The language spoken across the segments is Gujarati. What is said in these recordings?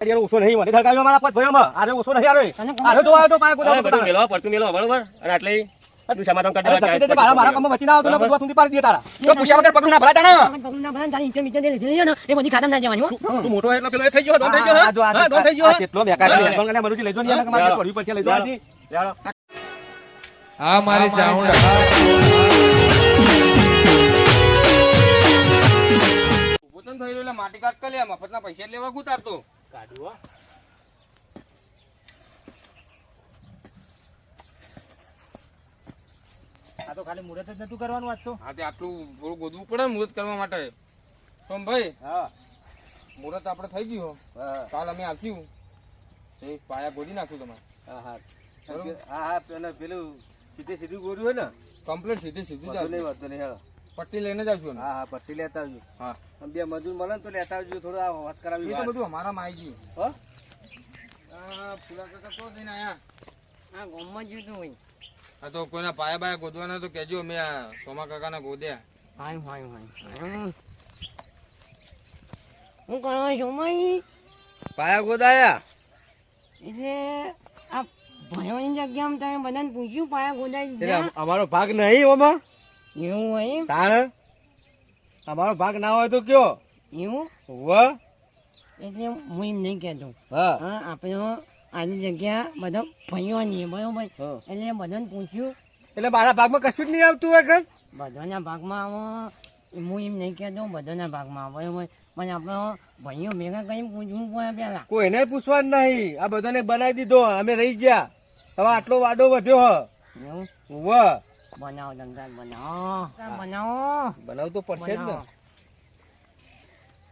અરે ઓછો નહીં મને ધડકાવ્યો મારા પાંચ ભાઈઓમાં અરે ઓછો નહીં અરે તને તો આવ્યો તો પાયા હવે ગોદામ પડતું પડતું મેલો બરોબર અને આટલે તું સમાધાન કરી અરે ધક્કે મારા મારા કામમાં વચ્ચે ના આવતો ને બધું આ પાડી દે તારા તો પૂછ્યા વગર પગલું ના ભરાતા ને પગલું ના ભરાય તારી ઈંટે મીટે જે લીધેલી ને, એ બધી ખાતમ ના જવાની તું મોટો એટલે પેલો થઈ ગયો ડોન થઈ ગયો હા, હા જો આ- હા, ડોન થઈ ગયો કેટલો બેકાર છે ડોન મરુજી લઈ જો ને મારે છોડવી પડશે લઈ જો આજી. આ મારી ચાઉંડા પોતાનું થયેલું એટલે માટી કાટ કરી મફત ના પૈસા જ લેવા ઉતારતો આ તો ખાલી મુહૂર્ત જ નતું કરવાનું આજ તો. હા તે આટલું થોડું ગોદવું પડે ને મુહૂર્ત કરવા માટે. તો ભાઈ હા. મુહૂર્ત આપણે થઈ ગયું હા. કાલ અમે આવશું. તે પાયા ગોદી નાખ્યું તમારે. હા હા. હા હા પેલું પેલું સીધે સીધું ગોળ્યું હોય ને? કમ્પ્લીટ સીધી સીધું નહીં વાંધો નહીં હેડો. પટ્ટી લઈને જ આવશું હા હા પટ્ટી લેતા આવજો હા બે મજૂર મળે ને તો લેતા આવજો થોડું આ વાત કરાવી તો. બધું અમારામાં આવી ગયું હો? ફૂલા કાકા તો જઈને આયા હા ગામમાં જ જોતું હોય. હા તો કોઈના પાયા બાયા ગોદવાના તો કેજો અમે આ સોમા કાકાના ગોદ્યા હાય, હાય, હાય. હમ. હું કરો સોમાઈ? પાયા ગોદાયા એટલે આ ભણવાની જગ્યામાં તમે બધાને પૂછ્યું પાયા ગોદાઈ અમારો ભાગ નહીં ઓમાં એવું હોય? તાણ? અમારો ભાગ ના હોય તો કયો? એવું? વ? એટલે હું એમ નહીં કહેતો. હા. હા આપણે આની જગ્યા બધા નહીં બરોબર. એટલે બધાને પૂછ્યું. એટલે મારા ભાગમાં કશું જ નહીં આવતું હોય કણ બધાના ભાગમાં હું એમ નહીં કહેતો બધાના ભાગમાં આવો બરોબર? પણ આપણે ભાઈઓ ભેગા કરીને પૂછવું પડે પેલા કોઈને પૂછવા નહીં. આ બધાને બનાવી દીધો. અમે રહી ગયા. હવે આટલો વાડો વધ્યો હ. એવું? વ. બનાવો ધંધા બનાવો. બનાવો. બનાવવું તો પડશે જ ને.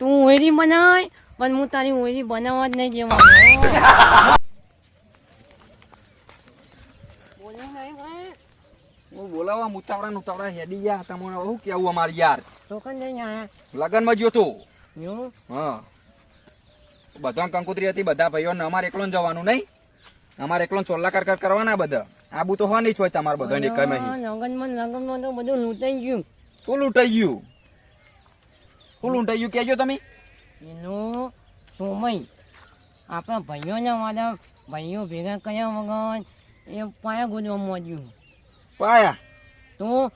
તું ઓયરી બનાય પણ હું તારી ઓયરી બનાવવા જ નહીં જેવાનું. બોલ્યું નહીં ભાઈ હું બોલાવા મુતાવડા નુતાવડા હેડી ગયા તમને શું કેવું અમારે યાર? છોકન જઈને આયા. લગનમાં જ્યો તો? હા? બધા કંકોત્રી હતી બધા ભાઈઓને. અમારે એકલો જવાનું નહીં. અમારે એકલો ચોલ્લા કર કર કરવાના બધા. આબુ તો હો નહીં જ હોય તમારે બધા ને કઈ લગનમાં લગનમાં તો બધું લૂંટાઈ ગયું. તું લૂંટાઈ ગયું? શું લૂંટાઈ ગયું કેજો તમે. એનો સોમય આપણા ભાઈઓના વાળા ભાઈઓ ભેગા કર્યા વગર એ પાયા ગોદવા મોજ્યું પાયા? તો?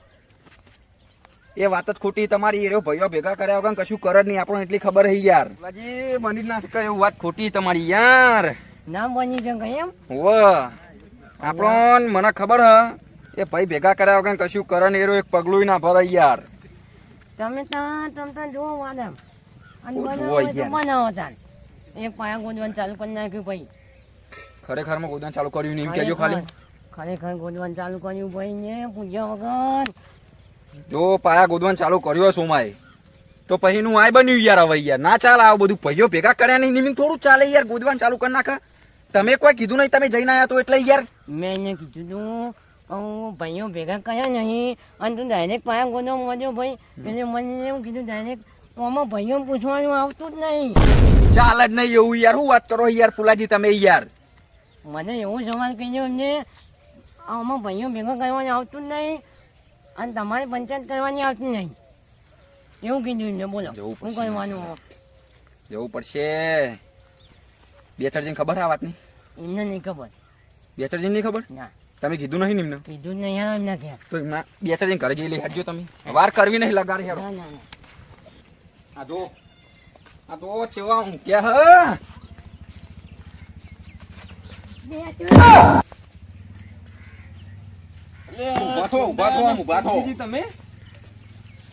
એ વાત જ ખોટી તમારી. એ ભાઈઓ ભેગા કર્યા વગર કશું કરે જ નહીં. આપણને એટલી ખબર હે યાર. હજી બની ના શકે એવું વાત ખોટી તમારી યાર. ના બની શકે એમ? વ આપણો મને ખબર હ એ ભાઈ ભેગા કર્યા વગર કશું કરે ને એરો એક પગલું ના ભરાય યાર. તમે ત્યાં તમે વાદમ તો તાર. એક પાયા ગોદવાનું ચાલુ કરી નાખ્યું ભાઈ. ખરેખરમાં ચાલુ કર્યું નહીં કેજો ખાલી. ખરેખર ગોદવાનું ચાલુ કર્યું ભાઈ ને પૂછ્યા વગર. જો પાયા ગોદવાન ચાલુ કર્યો સોમાએ તો પછી નું આય બન્યું યાર હવે યાર. ના ચાલે આવું બધું ભાઈઓ ભેગા કર્યા નહીં નિમિત્ત થોડું ચાલે યાર ગોદવાન ચાલુ કરી નાખે. તમે કોઈ કીધું નહીં તમે જઈને આયા તો એટલે યાર. મેં એને કીધું તું હું ભાઈઓ ભેગા કર્યા નહીં. અને તું ડાયરેક્ટ પાયા ગોદો મળ્યો ભાઈ. એટલે મને એવું કીધું ડાયરેક્ટ આમાં ભાઈઓ પૂછવાનું આવતું જ નહીં. ચાલે જ નહીં એવું યાર શું વાત કરો યાર ફુલાજી તમે યાર? મને એવો સવાલ કીધો અમને આમાં ભાઈઓ ભેગા કરવાનું આવતું જ નહીં અને તમારે પંચાયત કરવાની આવતી નહીં. એવું કીધું એમને બોલો શું કરવાનું જવું પડશે. બે ચાર ખબર આ વાતની? એમને નહીં ખબર. બે ચાર જણ ખબર? ના. તમે કીધું નહીં નિમને? કીધું નહીં યાર એમના ઘેર તો એમાં બે ચાર જણ ઘરે જઈ લઈ હેડજો તમે. વાર કરવી નહીં લગાડી હેડો. આ જો આ તો ચેવા હું કે હ. ઊભા થો ઊભા થો ઊભા થો. તમે?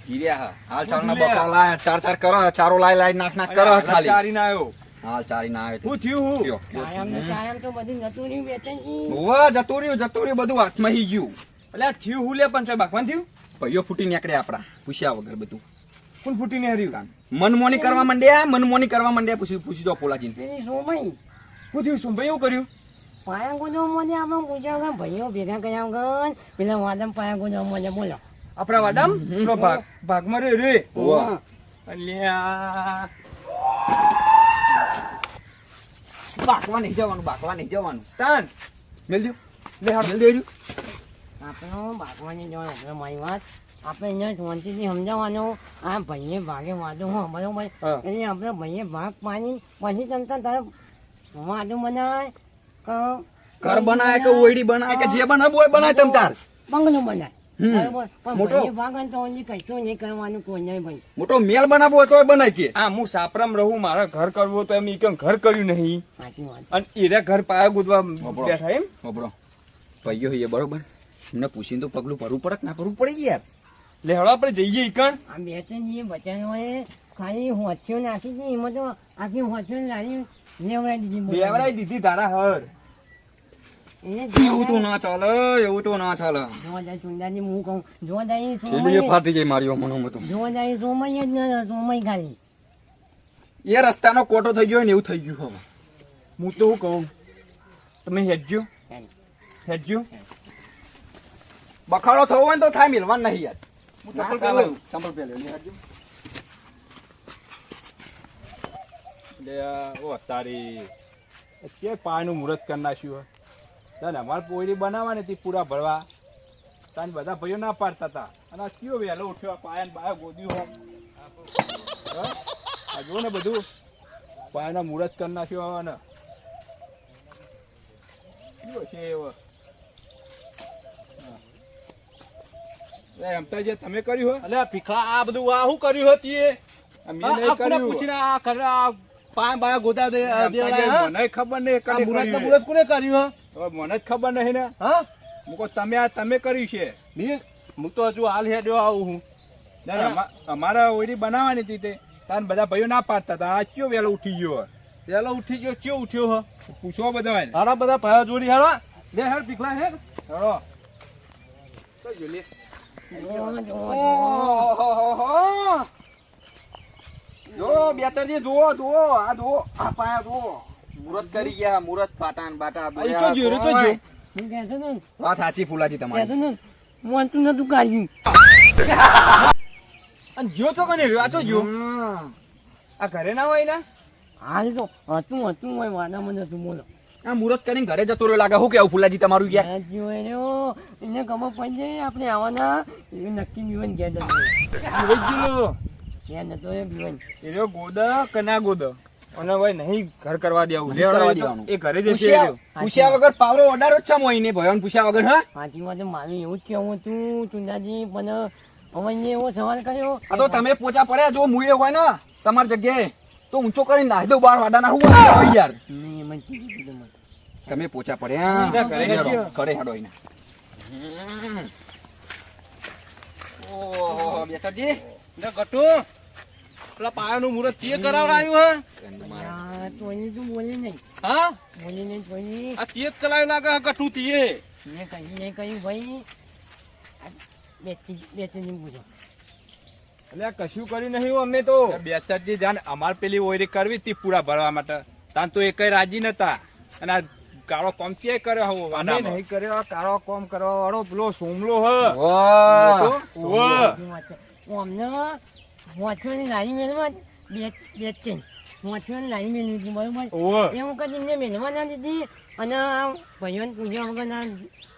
ગીર્યા હાલ ચાર ના બકરા લાય ચાર ચાર કરો ચારો લાય લાય નાખ નાખ કરો ખાલી. ચારી ના આવ્યો હાલ ચાલી ના આવે હું થયું હું. કાયમ ને કાયમ તો બધું જતું રહ્યું જતું રહ્યું જતું રહ્યું બધું હાથમાં હી ગયું. એટલે થયું હું લે પણ સાહેબ બાગવાન થયું? ભાઈઓ ફૂટી નીકળે આપડા પૂછ્યા વગર બધું. કોણ ફૂટીને હર્યું? મનમોની કરવા માંડ્યા મનમોની કરવા માંડ્યા પૂછી પૂછી દો પોલાજી શું સોમઈ. હું થયું શું? ભાઈ એવું કર્યું? પાયા મોજે આપણે પૂછ્યા ભાઈઓ ભેગા પેલા વાદમ પાયા ગોદવા મોજે બોલો. આપણા વાડામ? ભાગ ભાગમાં રે. રે. અલ્યા. બાકવા નહીં જવાનું બાકવા નહીં જવાનું. તાન મેલજો. લે હા મેલજો એર્યું. આપણો બાગવાની જવાનું આપણે મારી વાત. આપણે એને શાંતિથી સમજાવવાનો. આ ભાઈએ ભાગે વાંધો હું બરોબર. એટલે આપણે ભાઈએ ભાગ પાડી પછી તમતા તારે વાંધો બનાય કે ઘર બનાય કે ઓયડી બનાય કે જે બનાવવું હોય બનાય તમ તાર. બંગલો બનાય. પણ મોટો. તો હજી કશું નહીં કરવાનું કોઈ નહીં ભાઈ. મોટો મેલ બનાવવો હોય તો કે. આ હું સાપરામ રહું મારા ઘર કરવું તો એમ ઈ ઘર કર્યું નહીં? અને એરા ઘર પાયા ગોતવા બેઠા એમ? બબડો ભાઈઓ હઈએ બરોબર? અમને પૂછીને તો પગલું ભરવું પડે કે ના ભરવું પડે યાર. લે હળો આપણે જઈએ ઈકણ આ બે ત્રણ જે હોય ખાલી હોંચીઓ નાખી હતી એમાં તો આખી હોંચીઓ લાવી લેવડાવી દીધી. દીધી તારા હર એવું તો ના ચાલે એવું તો ના ચાલે જોવા જાય ચુંદાજી હું કહું જોવા જાય છેલ્લી ફાટી જાય મારી મનો મતો જોવા જાય સોમય જ ન સોમય ખાલી એ રસ્તાનો કોટો થઈ ગયો ને એવું થઈ ગયું હવે. હું તો કહું તમે હેડજો. હેડજો. બખાડો થવો હોય તો થાય મિલવાન નહીં યાર. હું ચંપલ લે ઓ તારી કે પાયનું મુહૂર્ત કરી નાખ્યું હે. ને અમારે પોયરી બનાવવાની હતી પૂરા ભરવા. તાન બધા ભાઈઓ ના પાડતા હતા. અને આ કયો વહેલો ઉઠ્યો આ પાયા ને ગોદ્યું હોમ આ જુઓ ને બધું. પાયાના મુહૂર્ત કરી નાખ્યો હવે કયો છે એવો? હા. એમ તો જે તમે કર્યું હોય અલે ભીખા આ બધું આ શું કર્યું હતી પૂછીને આ પાય બાય દે જે મને ખબર નહીં મુરત મુરત કોને કર્યું હવે મને જ ખબર નહીં ને. હા? હું કહું તમે આ તમે કર્યું છે. નહીં હું તો હજુ હાલ હેડ્યો આવું હું. અમારા ઓયડી બનાવવાની હતી તે. તાર બધા ભાઈઓ ના પાડતા હતા. આ કયો વેલો ઉઠી ગયો પેલો ઉઠી ગયો ચિયો ઉઠ્યો હ. પૂછો બધા હારા બધા ભાઈઓ જોડી હારા લે હેડ પીખલા હેડ. હેડો જોવા ઓહોહોહો. જો બેતરજી જુઓ જુઓ. આ જુઓ આ પાયા જુઓ. મુરત કરી ગયા મુરત પાટાન બાટા બોલ્યા જો જો જોયું, તો જોયું. હું કહેતો ને વાત સાચી ફૂલાજી તમારી. કહેતો ને મોનતું નતું કાઢ્યું. અને જો તો કને રહ્યો? આ તો જો આ ઘરે ના હોય ને? હાલ તો હતું હતું હોય વાદામાં નતું બોલો. આ મુરત કરીને ઘરે જતો રહ્યો લાગે. શું કેવું ફૂલાજી તમારું યાર જીવો એને ગમો પડી જાય આપણે આવવાના એ નક્કી બીવન ઘેર જતો જોઈ જ ગયેલો. નતો એ બીવન એ રહ્યો ગોદા કે ના ગોદા? અને ભાઈ નહીં ઘર કરવા દેવું નહીં કરવા દેવાનું. તો એ ઘરે જશે પૂછ્યા વગર પાવરો ઓર્ડર જ છે મોઈને ભયોને પૂછ્યા વગર હા? સાચી વાત મારું એવું જ કેવું હતું ચુંદાજી પણ હવે એવો સવાલ કર્યો. આ તો તમે પોચા પડ્યા જો મુએ હોય ને તમારી જગ્યાએ તો ઊંચો કરીને નાહી દઉં બાર વાડાના હું યાર. જ. તમે પોચા પડ્યા. ઘરે હેડો, હેડો. એને. ઓહો બેસરજી ગટુ. પેલા પાયાનું મુહૂર્ત તે કરાવડાયું આ તોયની તું બોલી નહીં. હા? બોલી નહીં તોયની આ તે જ કરાયું લાગે હે. ગટુ મેં કહ્યું નહીં કહ્યું ભાઈ આ બેચી બેચી પૂછો એટલે કશું કર્યું નહીં અમે તો. બે ચાર દી જાણ અમાર પેલી ઓયડી કરવી હતી પૂરા ભરવા માટે. તાન તો એક રાજી નતા. અને આ કાળો કોમચીએ કર્યો હવો નહીં કર્યો કાળો કોમ કરવા વાળો પેલો સોમલો હ. અમને વાંચવાની લારી મેળવા બે બે છે વાંચવાની લારી મેળવી હતી બરોબર એ વખત એમને મેળવા ના દીધી અને આ ભાઈઓને પૂછ્યા વગર ના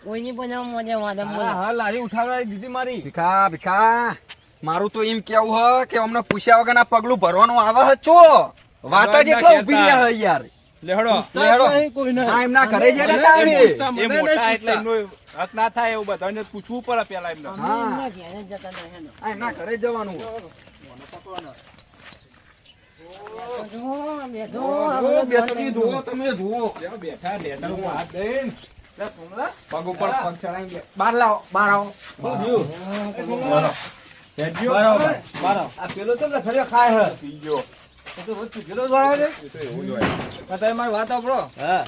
કોઈની પણ મજા વાદમ હા બોલા હા લારી ઉઠાવડાવી દીધી મારી ભીખા ભીખા મારું તો એમ કેવું હ કે અમને પૂછ્યા વગર ના પગલું ભરવાનું આવે છો વાત જ એટલા ઊભી રહ્યા હ યાર. લેહડો. લેહડો. નહીં કોઈને. હા એમના ઘરે જઈને હતા અમે. પૂછતા એ મોટા એટલે એમનો હક ના થાય એવું બધાને પૂછવું પડે પેલા એમને. હા, એમના ઘરે જ જવાનું બેઠો, બેઠો, આ જુઓ, બધો બેસરજી દોડ જુઓ તમે જુઓ. બેઠા લેટરમાં હાથ દઈને. પગ ઉપર પગ ચડાઈને બે- બહાર લાવો આવો. પેલો તો લથડીયો ખાય હે. પી ગયો. તો રોજ પીધેલો જ હોય ને. તો એવું જ હોય તમે મારી વાત સાંભળો. હા.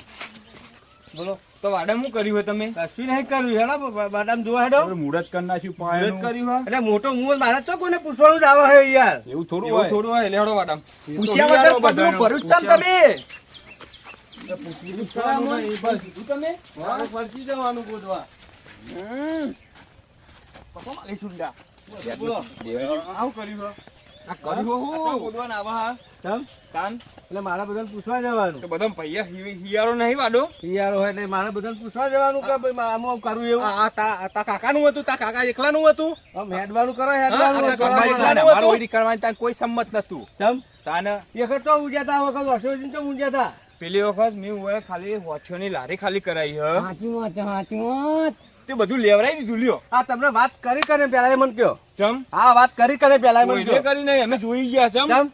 બોલો. તો વાડે શું કર્યું હોય તમે? કશું નહીં કર્યું હેડો બ- જોવા હેડો. મુહૂર્ત કરી નાખ્યું વિરોધ પાયાનું. કર્યું હોય? એટલે મોટો મું મારે તો કોઈને પૂછવાનું જ આવે હે યાર. એવું થોડું હોય. થોડું હોય લેવડો વાડામ. પૂછ્યા વગર પગલું ભર્યું જ છે ને તમે તમે? મારે ફરતી જવાનું ગોતવા મારી છુંડા બોલો. આવું કર્યું હોય. આ કર્યું હું. આટલા આવા હા. કેમ? કાન? એટલે મારા બધાને પૂછવા જવાનું. તો બધા પૈયા હિયારો નહીં વાડો? યાર હોય એટલે મારે બધાને પૂછવા જવાનું કે ભાઈ મા- આમાં કરવું એવું? આ તા તા કાકાનું હતું તા કાકા એકલાનું હતું? આમ હેડવાનું કરો હેડવાનું કાકા એકલાનું હતું. અમારું કરવાની તાન કોઈ સંમત નતું કેમ? તાને એક તો ઉજ્યા વખત વર્ષો તો ઉજ્યા પેલી વખત મેં ઓય ખાલી હોછોની લારી ખાલી કરાવી હ. સાચી વાત છે, વાત. તે બધું લેવરાઈ દીધું લ્યો. આ તમને વાત કરી કરે પેલા એ મને કયો ચમ? હા વાત કરી કરે પેલા એ મને કયો કરી નહીં અમે જોઈ ગયા ચમ? કેમ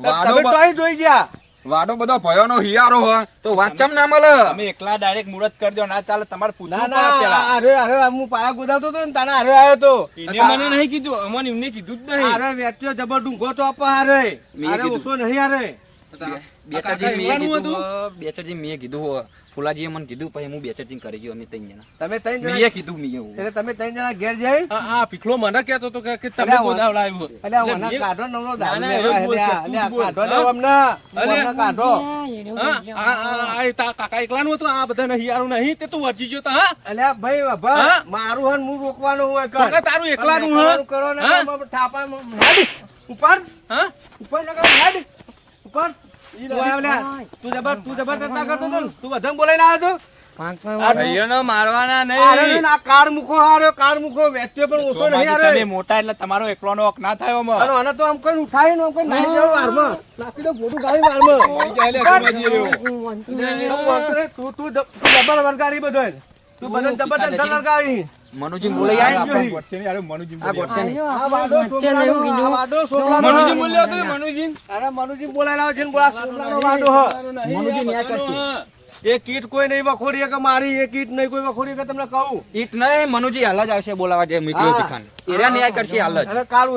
વાડો તો અહીં જોઈ ગયા. વાડો બધો ભયોનો હિયારો હ. તો વાંચમ ના મળે? અમે એકલા ડાયરેક્ટ મુરત કરી દો ના ચાલે તમારે પૂછવું ના પેલા. અરે અરે હું પાયા ગોદાવતો હતો ને તાને અરે આવ્યો તો. એને મને નહીં કીધું અમને એમને કીધું જ નહીં. અરે વેચ્યો જબર ડુંગો તો આપો અરે કીધું. ઓછો નહીં હારે. બેચરજી મેં કીધું હ, બેચરજી મેં કીધું હ. ફુલાજીએ મને કીધું પછી હું બેચરજી કરી ગયો અમે ત્રણ જણા. તમે ત્રણ મેં કીધું મેં એવું. એટલે તમે ત્રણ જણા ઘેર જઈ આ પીખલો મને કહેતો હતો કે તમે અલ્યા, બોલાવડાવ્યો એટલે આ કાઢો નવરો દારૂ ના, ના, લેવા એવું જ બોલ એટલે આ- છે, તું જ એટલે આ બોલ. કાઢો અમને. અમને કાઢો. એ, એનું હા? બોલજો. આ- આ- આ- આ તા કાકા એકલાનું હતું આ બધા નહીં નહીં તે તું વર્જી ગયો તો હા? અલ્યા ભાઈ બાબા, મારું હન હું રોકવાનું હોય કાકા તારું એકલાનું અને કરો ને હા? ઉપર તું જબર જબરદસ્ત ના? કરતો બોલાઈને આવ્યો હતો? ને મોટા એટલે તમારો એકલોનો હક ના થયો અને તો આમ કઈ ઉઠાય ને આમ કઈ નાખી દેવું વારમાં. નાખી દો મોટું ગાડી વારમાં. તું તું ડબલ વળગાડી બધો તું બધો જબરદસ્ત વળગાડી મનુજી બોલાઈ આય આ આ આ વાડો વચ્ચે ને એવું છોકરાનો, કીધું. આ વાડો છોકરાનો. મનુજી બોલ્યો હતો મનુજી અરે મનુજી બોલાઈ છે ને બોલા વાડો હ. મનુજી ન્યાય કરશે. એ કીટ કોઈ નહીં વખોડી કે મારી એ કીટ નહીં કોઈ વખોડી કે તમને કહું. ઈટ નહીં મનુજી હાલ જ આવશે બોલાવા જે મિત્રો. ભીખાને ન્યાય કરશે હાલ જ. અને કાલ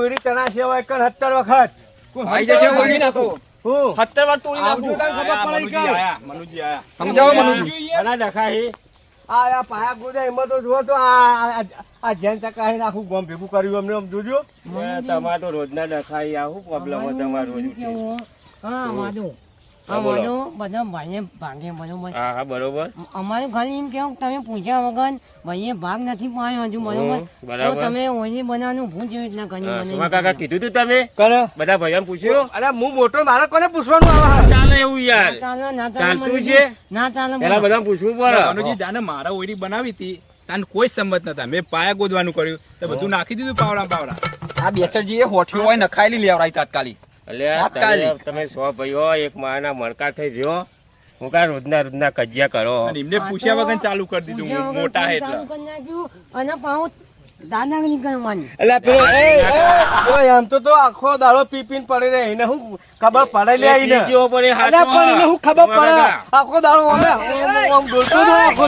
સેવાય કર સત્તર વખત. આવી જશે ઓળખી નાખો. હું? સત્તર વાર તોડી નાખું. ખબર પડી મનુજી મનુજી આયા. સમજાવો મનુજી. આ આ પાયા ગોદા એમાં તો જુઓ તો આ જેન ચકાહીને આખું ગોમ ભેગું કર્યું અમને આમ જોજો. તમારે તો રોજના ડખાઈ આવું પ્રોબ્લેમ તમારું હા વાંધો હા વાંધો. બધા ભાઈને ભાગે બરોબર હા હા બરોબર. અમારે ખાલી એમ કેવું તમે પૂછ્યા વગર ભાઈએ ભાગ નથી પાડ્યો હજુ બરોબર? તો તમે ઓછી બનાવવાનું ભૂલ જેવી રીતના કર્યું મને. કાકા કીધું તું તમે? કરે બધા ભાઈઓને પૂછ્યું? અરે હું મોટો મારે કોને પૂછવાનું આવે? ચાલે એવું યાર. ચાલો ના ચાલો છે? ના ચાલો પેલા બધા પૂછવું પડે. જાને મારા ઓરી બનાવી હતી. તાને કોઈ સંમત નતા. મેં પાયા ગોદવાનું કર્યું. તો બધું નાખી દીધું પાવડા પાવડા. આ બેચરજી એ હોઠિયો હોય નખાયેલી લેવડાવી તાત્કાલિક. અલ્યા તમે તમે સો ભાઈઓ એક માના મણકા થઈ રહ્યો હું કા રોજના રોજના કજિયા કરો. એમને પૂછ્યા વગર ચાલુ કરી દીધું મોટા એટલે. ચાલુ કરી નાખ્યું અને પાછું દાદાગીરી કરવાની એટલે પેલો એ એ, તો તો આખો દાડો પી પીને પડી એને હું ખબર પડે લે એને પીજો પડે હાચો. પણ એને હું ખબર પડે. આખો દાડો ડોલતો આખો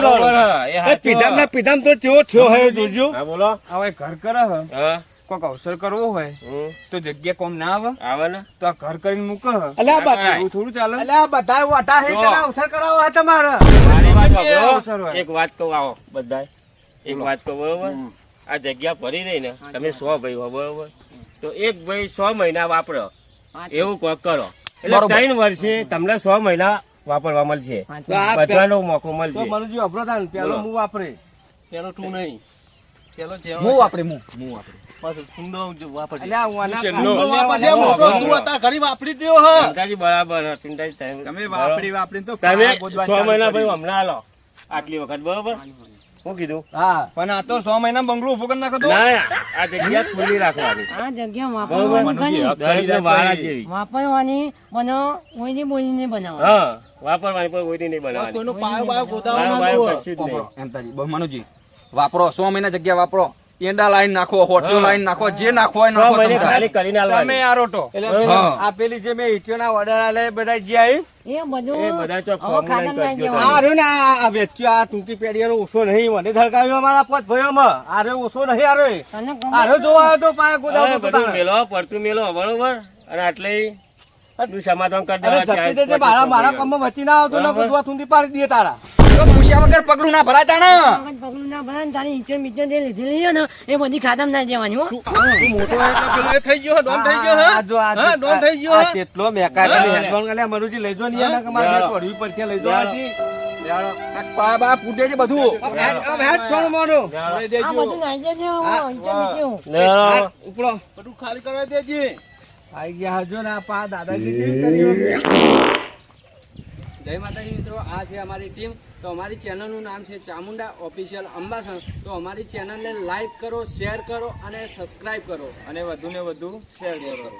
એ પીધામ ના પીધામ તો કેવો થયો હે જોજો. હા બોલો. હવે ઘર કરે હા. કોઈક અવસર કરવો હોય તો જગ્યા કોમ ના આવે. આવે ને તો આ ઘર કરીને મૂકે. એવું થોડું ચાલે. અલ્યા બધા વટા હે અવસર કરાવો હે તમારે. અવસર હોય. એક વાત કહું આવો બધા એક વાત કહું બરોબર? આ જગ્યા ભરી રહી ને તમે સો ભાઈ હો બરોબર? તો એક ભાઈ સો મહિના વાપરો. એવું કોક કરો. એટલે ત્રણ વર્ષે તમને સો મહિના વાપરવા મળશે. બધાનો મોકો મળશે. મનજી અભરો પેલો હું વાપરે. પેલો તું નહીં. પેલો હું વાપરે હું હું વાપરે. આટલી વખત બરોબર? કીધું? હા. પણ આ તો સો મહિના બંગલો ઊભો કરી નાખો ના આ જગ્યા ખુલ્લી રાખવાની. આ જગ્યા વાપરવાની પણ ઓઈની બોલીને બનાવવાની. હા વાપરવાની પણ કોઈ નહીં બનાવવાની. કોઈનો પાયો બાયો પાયો કશું જ નહીં. એમ તાજી બહુ મનુજી. વાપરો સો મહિના જગ્યા વાપરો. એંડા લાઈન નાખો હોઠિયો લાઈન નાખો જે નાખો હોય નાખો તમે. ખાલી કરીને તમે આ રોટો. એટલે આ પેલી જે મેં ઈટીઓના ઓર્ડર આલે બધા જે આવી એ બધું એ બધા ચોક ફોર્મ દેવાનું. આ રે ને આ આ વેચ્યો આ ટૂંકી પેઢીનો ઓછો નહીં મને ધડકાવ્યો મારા પોત ભાઈઓમાં. આ રે ઓછો નહીં આ રે આ રે જોવા તો પાય તો બધું મેલો પડતું મેલો બરોબર? અને આટલે તું સમાધાન કરી દે દેવા મારા મારા કામમાં વચ્ચે ના આવતો ને બરાબર. ગોદવા પાડી દે તારા. પૂછ્યા વગર પગલું ના ભરાય તાણે પગલું ના ભરાય તારી ઈચર મીચર જે લીધેલી છે ને એ બધી ખાતર ના દેવાની હો. મોટો એટલે થઈ ગયો ડોન થઈ ગયો હા. જો આ હા ડોન થઈ ગયો કેટલો મેકા કરી હેડફોન ગલે મનુજી લઈ જો ને એને કે મારે બેહાડો. પડશે લઈ જો આજી. પા બા ફૂટે છે બધું. હેડ છોડ મોનો. આ બધું નાઈ દેજે. હો, ઈચર મીચર. ઉપડો. બધું ખાલી કરવા દેજે. આઈ ગયા હજો ને આ પા દાદાગીરી કેવી કરી હોય? જય માતાજી મિત્રો આ છે અમારી ટીમ. તો અમારી ચેનલનું નામ છે ચામુંડા ઓફિશિયલ અંબાસન. તો અમારી ચેનલને લાઈક કરો, શેર કરો અને સબસ્ક્રાઈબ કરો. અને વધુને વધુ શેર કરો.